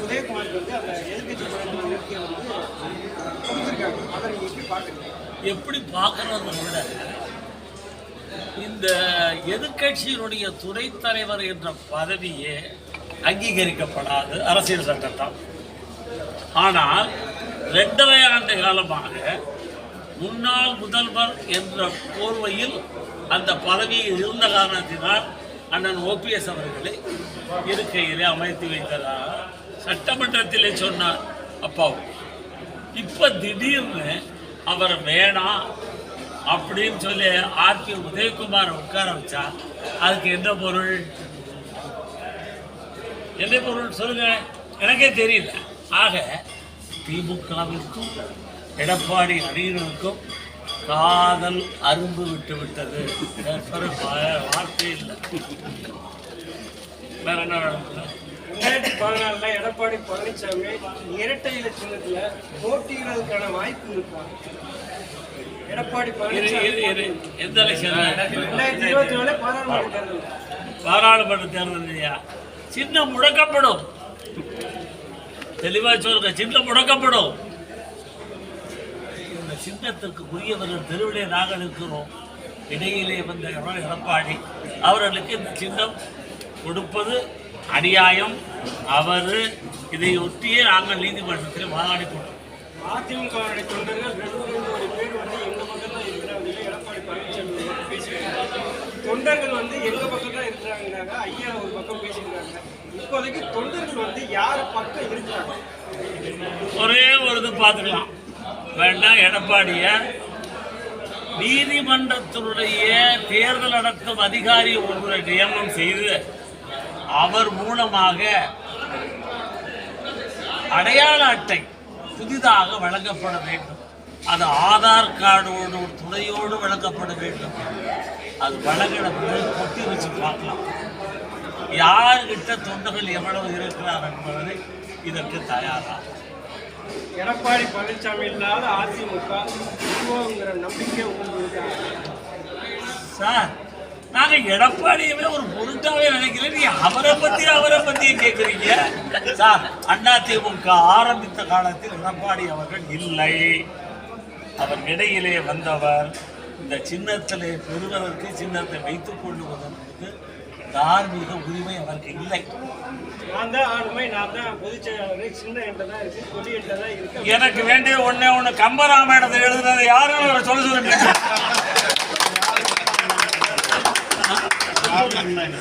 உதயகுமாருக்கு வந்து அந்த எதிர்கட்சி வந்து கொடுத்துருக்காங்க அதை நீங்க எப்படி பாக்குறீங்க எப்படி பார்க்கறத விட இந்த எதிர்கட்சியினுடைய துணைத் தலைவர் என்ற பதவியே அங்கீகரிக்கப்படாது அரசியல் சட்டத்தால் ஆனால் ரெண்டரை ஆண்டு காலமாக முன்னாள் முதல்வர் என்ற போர்வையில் அந்த பதவியில் இருந்த காரணத்தினால் அண்ணன் ஓபிஎஸ் அவர்களை இருக்கையிலே அமைத்து வைத்ததாக சட்டமன்றத்திலே சொன்னார் அப்பாவும் இப்போ திடீர்னு அவர் வேணாம் அப்படின்னு சொல்லி ஆர்பி உதயகுமார் உட்கார வச்சா அதுக்கு என்ன பொருள்? என்ன பொருள் சொல்லுங்க. எனக்கே தெரியல. ஆக திமுகவிற்கும் எடப்பாடி அணியினருக்கும் காதல் அரும்பு விட்டு விட்டது. வார்த்தை இல்லை. வேற என்ன நடக்குது ரெண்டாயிரத்தி பதினாலுல எடப்பாடி பழனிசாமி இரட்டை இலை சின்னத்துல போட்டியிடுறதுக்கான வாய்ப்பு இருக்கா? எடப்பாடி பழனிசாமி எந்த ரெண்டாயிரத்தி இருபத்தி நாலு பாராளுமன்ற தேர்தல். பாராளுமன்ற தேர்தல் சின்னம் முடக்கப்படும். தெளிவா சொல்லுங்க சின்னம் முடக்கப்படும். இந்த சின்னத்திற்கு உரியவர்கள் தெருவிலே நாங்கள் இருக்கிறோம். இடையிலே வந்த எடப்பாடி அவர்களுக்கு இந்த சின்னம் கொடுப்பது அநியாயம் அவர் இதை ஒட்டியே நாங்கள் நீதிமன்றத்தில் வாதாடி கொண்டோம் அதிமுகவுடைய தொண்டர்கள் ரெண்டு பேர் வந்து எங்க பக்கம் தான் இருக்கிறாங்க எடப்பாடி பழனிசாமி தொண்டர்கள் வந்து எங்க பக்கம் தான் இருக்கிறாங்க ஐயா ஒரு பக்கம் பேசிக்கிறாங்க இப்போதைக்கு தொண்டர்கள் வந்து யார் பக்கம் இருக்கிறாங்க? ஒரே ஒரு இது பார்த்துக்கலாம். வேண்டாம் எடப்பாடிய. நீதிமன்றத்தினுடைய தேர்தல் நடத்தும் அதிகாரி ஒருவரை நியமனம் செய்து அவர் மூலமாக அடையாள அட்டை புதிதாக வழங்கப்பட வேண்டும். அது ஆதார் கார்டோடு துணையோடு வழங்கப்பட வேண்டும். அது வழங்கின பிறகு கொட்டி வச்சு பார்க்கலாம். யார்கிட்ட தொண்டர்கள் எவ்வளவு இருக்கிறார் என்பதை இதற்கு தயாரா. எடப்பாடி பழனிசாமி இல்லாத அதிமுக நம்பிக்கை உங்களுக்கு சார் நாங்க எடப்பாடியவே ஒரு பொருட்டாவே நினைக்கல. நீங்க அவரை பத்தி அவரை பத்தி கேக்குறீங்க. சார் அண்ணா திமுக ஆரம்பித்த காலத்தில் எடப்பாடி அவர்கள் இல்லை. அவர் இடையிலே வந்தவர் இந்த சின்னத்திலே பெறுவதற்கு சின்னத்தை வைத்துக் கொள்ளுவதற்கு தார்மீக உரிமை அவருக்கு இல்லை. எனக்கு வேண்டிய ஒண்ணே ஒண்ணு. கம்பராமாயணத்தை எழுதுனது யாரும் சொல்ல சொல்லுங்க 危ないな。